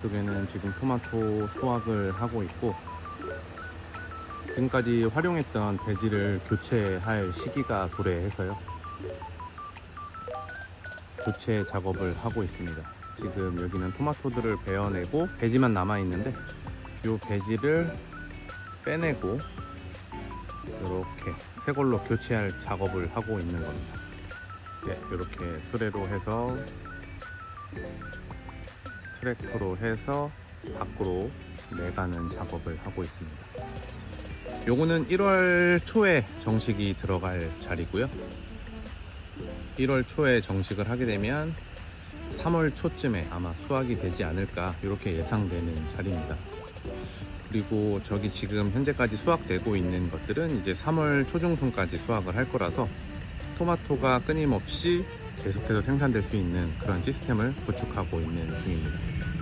이쪽에는 지금 토마토 수확을 하고 있고 지금까지 활용했던 배지를 교체할 시기가 도래해서요. 교체 작업을 하고 있습니다. 지금 여기는 토마토들을 베어내고 배지만 남아 있는데 이 배지를 빼내고 이렇게 새 걸로 교체할 작업을 하고 있는 겁니다. 네, 이렇게 수레로 해서 트랙터로 해서 밖으로 내가는 작업을 하고 있습니다. 요거는 1월 초에 정식이 들어갈 자리고요. 1월 초에 정식을 하게 되면 3월 초쯤에 아마 수확이 되지 않을까 이렇게 예상되는 자리입니다. 그리고 저기 지금 현재까지 수확되고 있는 것들은 이제 3월 초중순까지 수확을 할 거라서 토마토가 끊임없이 계속해서 생산될 수 있는 그런 시스템을 구축하고 있는 중입니다.